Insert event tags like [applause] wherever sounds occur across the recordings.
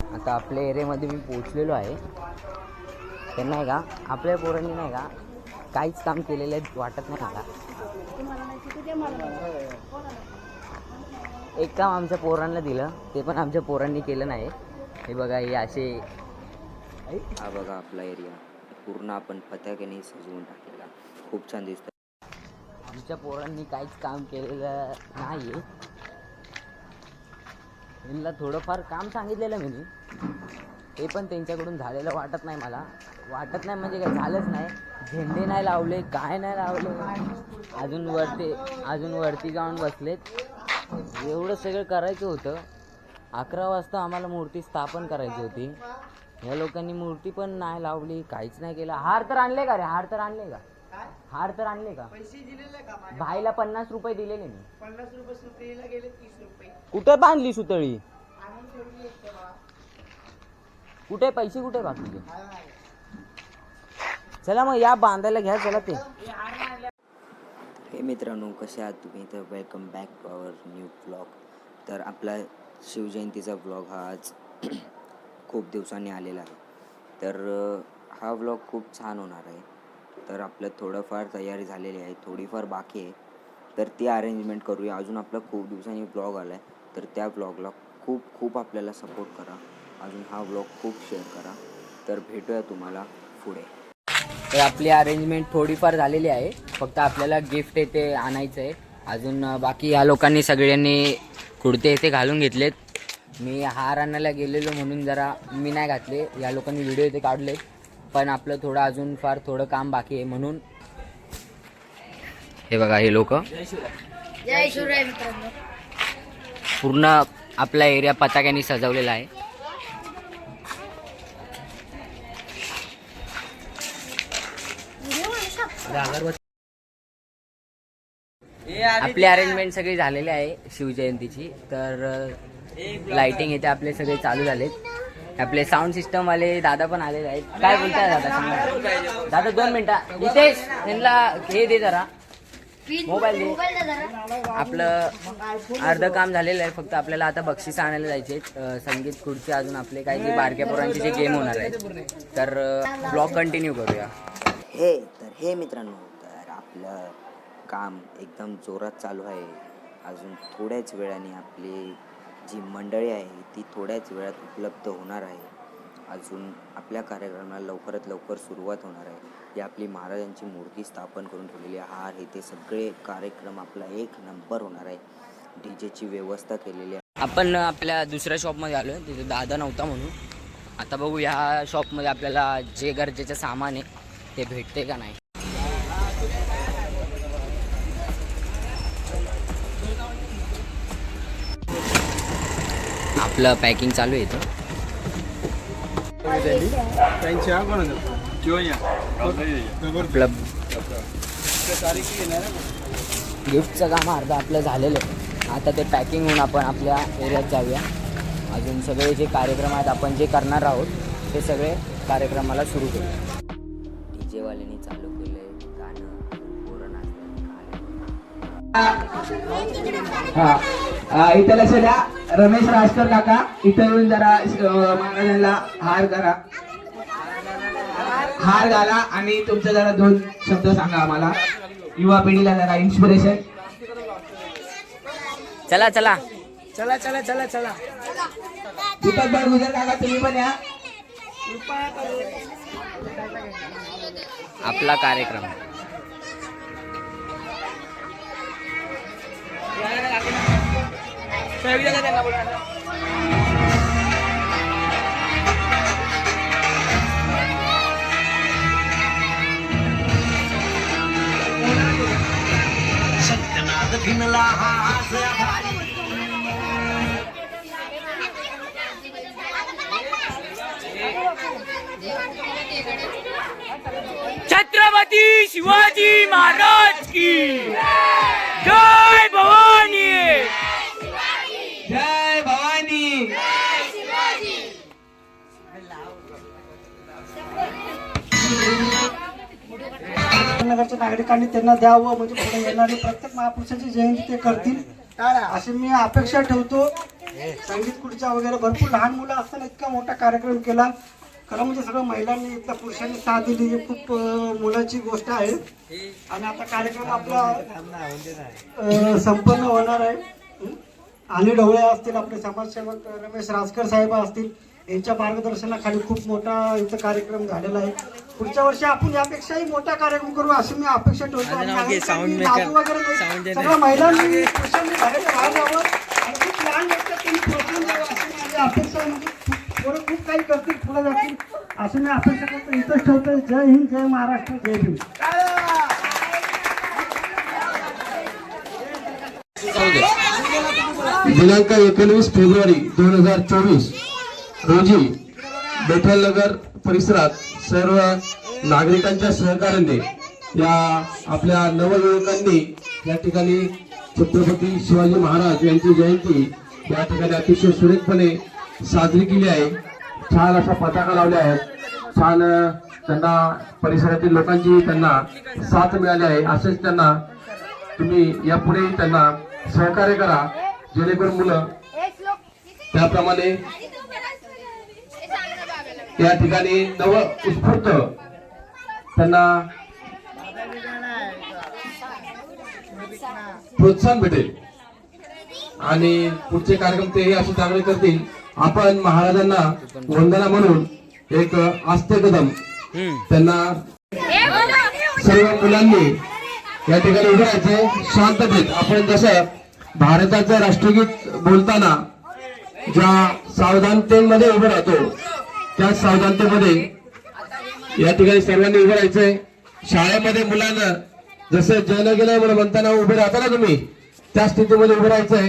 आता आपल्या एरियामध्ये मी पोचलेलो आहे. तर नाही का आपल्या पोरांनी नाही का काहीच काम केलेलं वाटत नाही मला. एक काम आमच्या पोरांना दिलं. ते पण आमच्या पोरांनी केलं नाही. हे बघा हे असे. हा बघा आपला एरिया. पूर्ण आपण पताक्याने सजवून टाकलेला. खूप छान दिसतं आमच्या पोरांनी काहीच काम केलेलं नाही यांना थोडंफार काम सांगितलेलं मी. ते पण त्यांच्याकडून झालेलं वाटत नाही मला. वाटत नाही म्हणजे काय झालंच नाही. झेंडे नाही लावले काय नाही लावले. अजून वरती अजून वरती जाऊन बसलेत. एवढं सगळं करायचं होतं. अकरा वाजता आम्हाला मूर्ती स्थापन करायची होती. या लोकांनी मूर्ती पण नाही लावली काहीच नाही केलं. हार तर आणले का रे? हार तर आणले का? हार तर आणले का? पैसे दिलेले का माझे? भाईला पन्नास रुपये दिलेले मी. पन्नास रुपये सुत्रीला गेले तीस रुपये. कुठं बांधली सुतळी? आणून ठेवली एक तर बा. कुठे? पैसे कुठे बाकीचे चला मग या बांधायला घ्या चला ते. हे हे मित्रांनो कसे आहात तुम्ही? तर welcome back to our new blog तर आपला शिवजयंतीचा ब्लॉग हा आज [clears throat] खूप दिवसांनी आलेला आहे. तर हा ब्लॉग खूप छान होणार आहे. तर आपलं थोडंफार तयारी झालेली आहे थोडीफार बाकी आहे. तर ती अरेंजमेंट करूया. अजून आपला खूप दिवसांनी ब्लॉग आला आहे तर त्या ब्लॉगला खूप खूप आपल्याला सपोर्ट करा. अजून हा ब्लॉग खूप शेअर करा. तर भेटूया तुम्हाला पुढे. तर आपली अरेंजमेंट थोडीफार झालेली आहे. फक्त आपल्याला गिफ्ट येते आणायचं आहे अजून बाकी या लोकांनी सगळ्यांनी कुर्ते येथे घालून घेतलेत. मी हार आणायला गेलेलो म्हणून जरा मी नाही घातले. या लोकांनी व्हिडिओ इथे काढले. पण आपलं थोडं अजून फार थोडं काम बाकी आहे म्हणून. हे बघा हे लोक. पूर्ण आपला एरिया पताक्याने सजवलेला आहे. आपली अरेंजमेंट सगळी झालेली आहे शिवजयंतीची तर लाइटिंग येते आपले सगळे चालू झालेत. आपले साऊंड सिस्टम वाले दादा पण आलेले आहेत. काय बोलताय दादा? सांगा दादा दोन मिनिटं. नितेश त्यांना हे दे जरा. मोबाईल दे. आपलं अर्ध काम झालेलं आहे. फक्त आपल्याला आता बक्षीस आणायला जायचे आहेत. संगीत खुर्ची अजून आपले काही जे बारक्या पोरांचे जे गेम होणार आहेत. तर ब्लॉग कंटिन्यू करूया. हे तर हे मित्रांनो तर आपलं काम एकदम जोरात चालू आहे. अजून थोड्याच वेळाने आपली जी मंडळी आहे ती थोड्याच वेळात उपलब्ध होणार आहे. अजून आपल्या कार्यक्रमाला लवकरात लवकर सुरुवात होणार आहे. ही आपली महाराजांची मूर्ती स्थापन करून ठेवलेली आहे. हार हे ते सगळे कार्यक्रम आपला एक नंबर होणार आहे. डी जेची व्यवस्था केलेली आहे. आपण आपल्या दुसऱ्या शॉपमध्ये आलो आहे तिथे दादा नव्हता म्हणून. आता बघू ह्या शॉपमध्ये आपल्याला जे गरजेचं सामान आहे ते भेटते का नाही? आपलं पॅकिंग चालू आहे इथं. आपलं गिफ्टचं काम अर्ध आपलं झालेलं आहे. आता ते पॅकिंग होऊन आपण आपल्या एरियात जाऊया. अजून सगळे जे कार्यक्रम आहेत आपण जे करणार आहोत ते सगळे कार्यक्रमाला सुरू करू डीजेवाल्यांनी चालू हा. इथं लक्ष द्या. रमेश राजकर काका इथं येऊन जरा महाराजांना हार करा हार घाला आणि तुमचं जरा दोन शब्द सांगा आम्हाला. युवा पिढीला जरा इन्स्पिरेशन चला चला. चला चला चला चला. दीपक बडगुजर काका तुम्ही पण या. आपला कार्यक्रम. सत्यनाथ भिनला छत्रपती शिवाजी महाराज की। संभाजीनगरच्या नागरिकांनी त्यांना द्यावं म्हणजे पुढे येणारी प्रत्येक महापुरुषाची जयंती ते करतील. अशी मी अपेक्षा ठेवतो. संगीत खुर्च्या वगैरे भरपूर लहान मुलं असताना इतका मोठा कार्यक्रम केला. खरं म्हणजे सगळं महिलांनी इथल्या पुरुषांनी साथ दिली. ही खूप मोलाची गोष्ट आहे. आणि आता कार्यक्रम आपला संपन्न होणार आहे? आणि ढवळे असतील आपले समाजसेवक रमेश राजकर साहेब असतील. यांच्या मार्गदर्शनाखाली खूप मोठा इथं कार्यक्रम झालेला आहे. पुढच्या वर्षी आपण यापेक्षाही मोठा कार्यक्रम करू अशी मी अपेक्षा ठेवतो. वगैरे. सगळ्या महिलांनी खूप लहान व्यक्ती त्यांनी प्रोत्साहन द्यावं अशी माझी अपेक्षा. म्हणजे खूप- काही करतील पुढे जातील अशी मी अपेक्षा करतो. इथंच ठेवतो जय हिंद जय महाराष्ट्र जय भीम. दिनांक एकोणवीस फेब्रुवारी दोन हजार चोवीस रोजी बेठलनगर परिसरात सर्व नागरिकांच्या सहकार्याने या आपल्या नवयुवकांनी या ठिकाणी छत्रपती शिवाजी महाराज यांची जयंती या ठिकाणी अतिशय सुरेखपणे साजरी केली आहे. छान अशा पताका लावल्या आहेत. छान त्यांना परिसरातील लोकांची त्यांना साथ मिळाली आहे. असेच त्यांना तुम्ही यापुढे त्यांना सहकार्य करा. जेणेकरून मुलं त्याप्रमाणे या ठिकाणी नव उत्स्फूर्त त्यांना प्रोत्साहन भेटेल. आणि पुढचे कार्यक्रम तेही असे चांगले करतील. आपण महाराजांना वंदना म्हणून एक आस्ते कदम त्यांना सर्व मुलांनी या ठिकाणी उभे राहायचे. शांततेत आपण जसं भारताचं राष्ट्रगीत बोलताना ज्या सावधानतेमध्ये उभे राहतो त्या सावधानतेमध्ये या ठिकाणी सर्वांनी उभं राहायचंय. शाळेमध्ये मुलांना जसं जन गेलं म्हणून म्हणताना उभे राहता ना तुम्ही त्या स्थितीमध्ये उभं राहायचंय.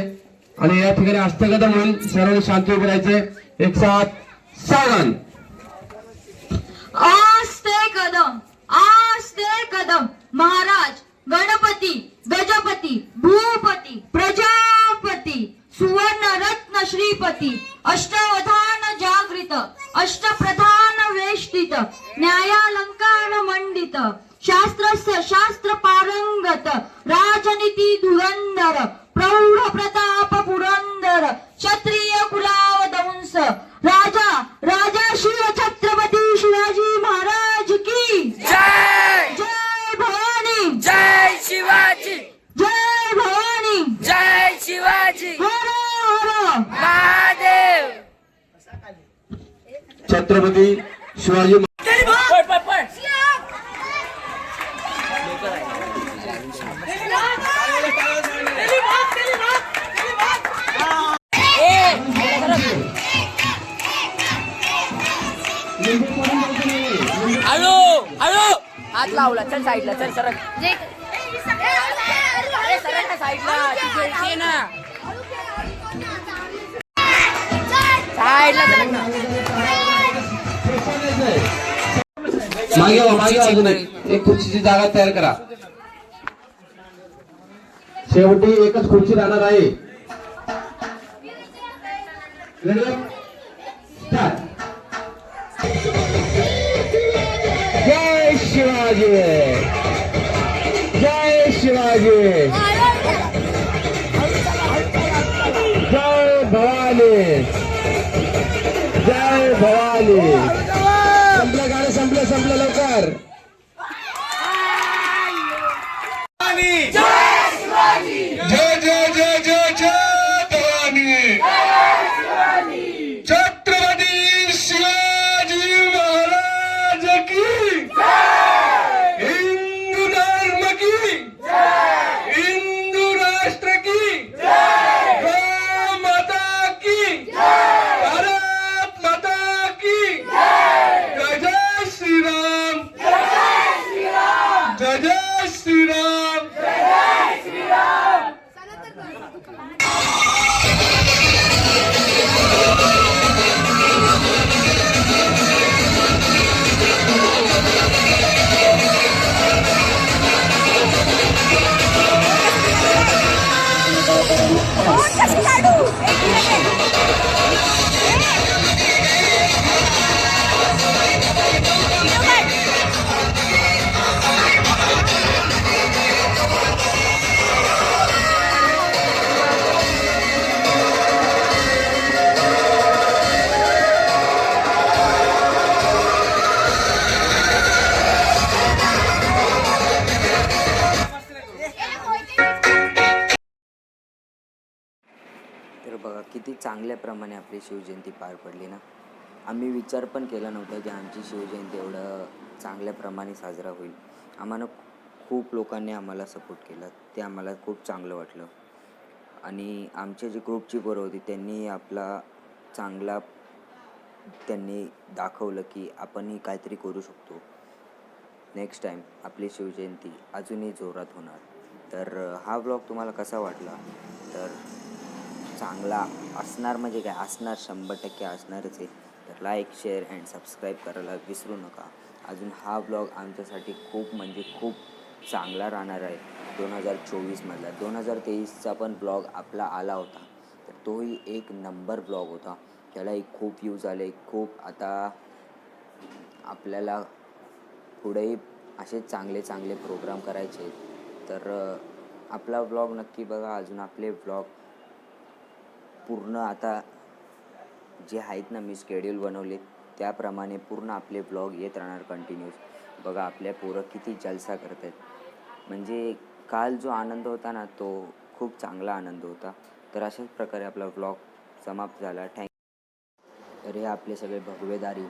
आणि या ठिकाणी हस्तगत म्हणून सर्वांनी शांती उभे राहायचंय. एक साथ सावधान. आस्ते कदम आस्ते कदम महाराज गणपती. लावला चल साईडला चल सरक जय अरे सरक ना साईडला तिथे इथे ना. साईडला सरक ना. मागे व्हा, मागे व्हा अजून एक एक खुर्चीची जागा तयार करा. शेवटी एकच खुर्ची राहणार आहे. Ready? Start. शिवाजी. जय शिवाजी. किती चांगल्याप्रमाणे आपली शिवजयंती पार पडली ना? आम्ही विचार पण केला नव्हता की आमची शिवजयंती एवढं चांगल्याप्रमाणे साजरा होईल. आम्हाला खूप लोकांनी आम्हाला सपोर्ट केला. ते आम्हाला खूप चांगलं वाटलं. आणि आमच्या जे ग्रुपची पोरं होती त्यांनी आपला चांगला त्यांनी दाखवलं की आपणही काहीतरी करू शकतो. नेक्स्ट टाईम आपली शिवजयंती अजूनही जोरात होणार. तर हा ब्लॉग तुम्हाला कसा वाटला? तर चांगला असणार म्हणजे काय? असणार शंभर टक्के असणारच आहे. तर लाईक शेअर अँड सबस्क्राईब करायला विसरू नका. अजून हा ब्लॉग आमच्यासाठी खूप म्हणजे खूप चांगला राहणार आहे. दोन हजार चोवीसमधला. दोन हजार तेवीसचा पण ब्लॉग आपला आला होता. तर तोही एक नंबर ब्लॉग होता. त्यालाही खूप व्ह्यूज आले. खूप आता आपल्याला पुढेही असे चांगले चांगले प्रोग्राम करायचे तर आपला ब्लॉग नक्की बघा. अजून आपले ब्लॉग पूर्ण आता जे आहेत ना मी शेड्यूल बनवले त्याप्रमाणे पूर्ण आपले ब्लॉग येत राहणार कंटिन्यूस बघा आपल्या पोरं किती जलसा करत आहेत म्हणजे काल जो आनंद होता ना तो खूप चांगला आनंद होता. तर अशाच प्रकारे आपला ब्लॉग समाप्त झाला. थँक तर हे आपले सगळे भगवेदारी.